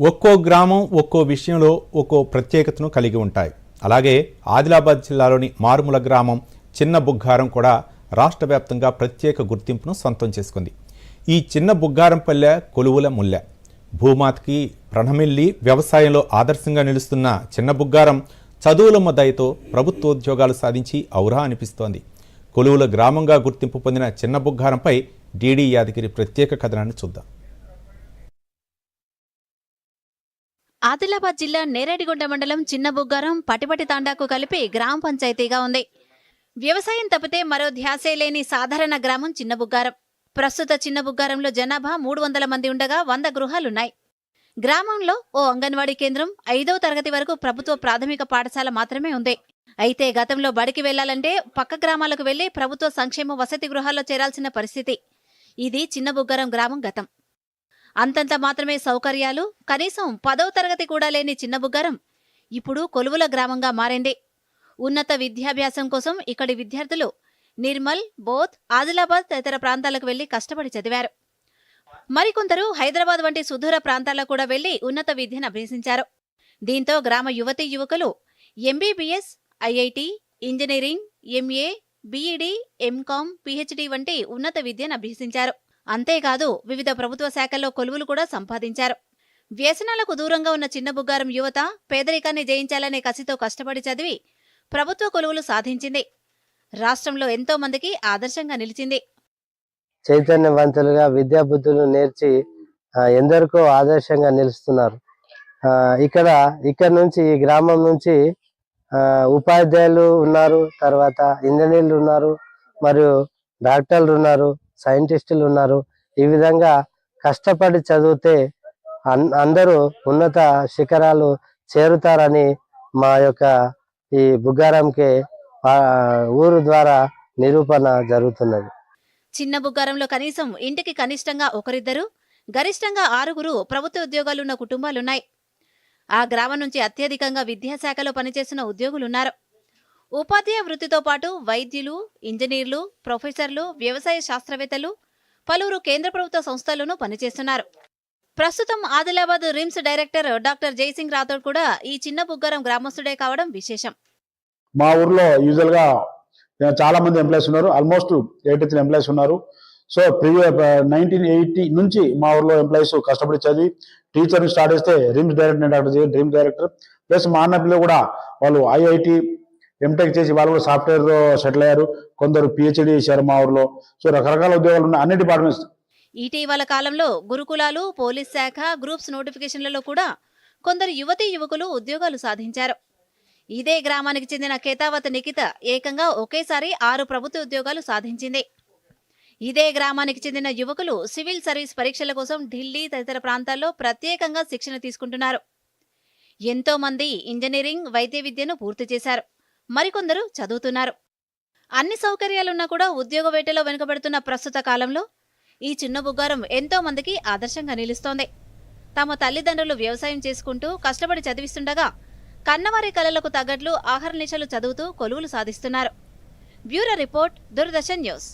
ఒక్కో గ్రామం ఒక్కో విషయంలో ఒక్కో ప్రత్యేకతను కలిగి ఉంటాయి. అలాగే ఆదిలాబాద్ జిల్లాలోని మారుమూల గ్రామం చిన్న బుగ్గారం కూడా రాష్ట్ర వ్యాప్తంగా ప్రత్యేక గుర్తింపును సొంతం చేసుకుంది. ఈ చిన్న బుగ్గారం పల్లె కొలువుల ముల్లె. భూమాతకి ప్రణమిల్లి వ్యవసాయంలో ఆదర్శంగా నిలుస్తున్న చిన్న బుగ్గారం చదువుల దయతో ప్రభుత్వోద్యోగాలు సాధించి ఔరా అనిపిస్తోంది. కొలువుల గ్రామంగా గుర్తింపు పొందిన చిన్న బుగ్గారంపై డీడీ యాదగిరి ప్రత్యేక కథనాన్ని చూద్దాం. ఆదిలాబాద్ జిల్లా నేరేడిగుంట మండలం చిన్నబుగ్గారం పటిపటి తాండాకు కలిపి గ్రామ పంచాయతీగా ఉంది. వ్యవసాయం తప్పితే మరో ధ్యాసే లేని సాధారణ గ్రామం చిన్నబుగ్గారం. ప్రస్తుత చిన్నబుగ్గారంలో జనాభా మూడు వందల మంది ఉండగా వంద గృహాలున్నాయి. గ్రామంలో ఓ అంగన్వాడీ కేంద్రం ఐదో తరగతి వరకు ప్రభుత్వ ప్రాథమిక పాఠశాల మాత్రమే ఉంది. అయితే గతంలో బడికి వెళ్ళాలంటే పక్క గ్రామాలకు వెళ్ళి ప్రభుత్వ సంక్షేమ వసతి గృహాల్లో చేరాల్సిన పరిస్థితి. ఇది చిన్నబుగ్గారం గ్రామం గతం. అంతంత మాత్రమే సౌకర్యాలు కనీసం పదవ తరగతి కూడా లేని చిన్న ఇప్పుడు కొలువుల గ్రామంగా మారింది. ఉన్నత విద్యాభ్యాసం కోసం ఇక్కడి విద్యార్థులు నిర్మల్ బోధ్ ఆదిలాబాద్ తదితర ప్రాంతాలకు వెళ్ళి కష్టపడి చదివారు. మరికొందరు హైదరాబాద్ వంటి సుదూర ప్రాంతాలకు కూడా వెళ్ళి ఉన్నత విద్యను అభ్యసించారు. దీంతో గ్రామ యువతీ యువకులు MBBS IIT engineering MA BEd MCom PhD వంటి ఉన్నత విద్యను అభ్యసించారు. అంతేకాదు వివిధ ప్రభుత్వ శాఖల్లో కొలువులు కూడా సంపాదించారు. వ్యసనాలకు దూరంగా ఉన్న చిన్న బుగ్గారం యువత పేదరికాన్ని జయించాలనే కసితో కష్టపడి చదివి ప్రభుత్వ కొలువులు సాధించింది. రాష్ట్రంలో ఎంతో మందికి ఆదర్శంగా నిలిచింది. చైతన్యవంతులుగా విద్యాబుద్ధులు నేర్చి ఎందరికో ఆదర్శంగా నిలుస్తున్నారు. ఇక్కడ ఇక్కడ నుంచి ఈ గ్రామం నుంచి ఉపాధ్యాయులు ఉన్నారు తర్వాత ఇంజనీర్లు ఉన్నారు మరియు డాక్టర్లు ఉన్నారు సైంటిస్టులు ఉన్నారు. ఈ విధంగా కష్టపడి చదివితే అందరూ ఉన్నత శిఖరాలు చేరుతారని మా యొక్క ఈ బుగ్గారంకి ఊరు ద్వారా నిరూపణ జరుగుతున్నది. చిన్న బుగ్గారంలో కనీసం ఇంటికి కనిష్టంగా ఒకరిద్దరు గరిష్టంగా ఆరుగురు ప్రభుత్వ ఉద్యోగాలున్న కుటుంబాలున్నాయి. ఆ గ్రామం నుంచి అత్యధికంగా విద్యాశాఖలో పనిచేస్తున్న ఉద్యోగులున్నారు. ఉపాధ్యాయ వృత్తితో పాటు వైద్యులు ఇంజనీర్లు ప్రొఫెసర్లు వ్యవసాయ శాస్త్రవేత్తలు పలువురు కేంద్ర ప్రభుత్వ సంస్థల్లోనూ పనిచేస్తున్నారు. ప్రస్తుతం Adilabad RIMS director doctor Jaisingh Rathod కూడా ఈ చిన్న బుగ్గారం గ్రామస్తుడే కావడం విశేషం. మా ఊర్లో యూజువల్గా చాలా మంది ఎంప్లాయీస్ ఉన్నారు. ఆల్మోస్ట్ ఎయిటీ త్రీ ఎంప్లాయీస్ ఉన్నారు. సో ప్రీవియ నైన్టీన్ ఎయిటీ నుంచి మా ఊర్లో ఎంప్లాయీస్ కష్టపడి చదివి టీచర్ని స్టార్ట్ చేస్తే RIMS director doctor dream director. Plus మా అన్న పిల్లలు కూడా వాళ్ళు ఐఐటి ఎంటెక్ చేసి వాళ్ళు కూడా సాఫ్ట్వేర్ సెటిల్ అయ్యారు. కొందరు పిహెచ్డి చేశారు మా ఊర్లో. సో రకరకాల ఉద్యోగాలు ఉన్నాయి. అన్ని డిపార్ట్మెంట్స్ ఇటీవల కాలంలో గురుకులాలు పోలీస్ శాఖ గ్రూప్స్ నోటిఫికేషన్లలో కూడా కొందరు యువతీ యువకులు ఉద్యోగాలు సాధించారు. ఇదే గ్రామానికి చెందిన కేతావత్ నిఖిత ఏకంగా ఒకేసారి ఆరు ప్రభుత్వ ఉద్యోగాలు సాధించింది. ఇదే గ్రామానికి చెందిన యువకులు సివిల్ సర్వీస్ పరీక్షల కోసం ఢిల్లీ తదితర ప్రాంతాల్లో ప్రత్యేకంగా శిక్షణ తీసుకుంటున్నారు. ఎంతో మంది ఇంజనీరింగ్ వైద్య విద్యను పూర్తి చేశారు. మరికొందరు చదువుతున్నారు. అన్ని సౌకర్యాలున్నా కూడా ఉద్యోగ వేటలో వెనుకబడుతున్న ప్రస్తుత కాలంలో ఈ చిన్న బుగ్గారం ఎంతో మందికి ఆదర్శంగా నిలుస్తోంది. తమ తల్లిదండ్రులు వ్యవసాయం చేసుకుంటూ కష్టపడి చదివిస్తుండగా కన్నవారి కళలకు తగ్గట్లు ఆహార నిశలు చదువుతూ కొలువులు సాధిస్తున్నారు. Bureau report Doordarshan news.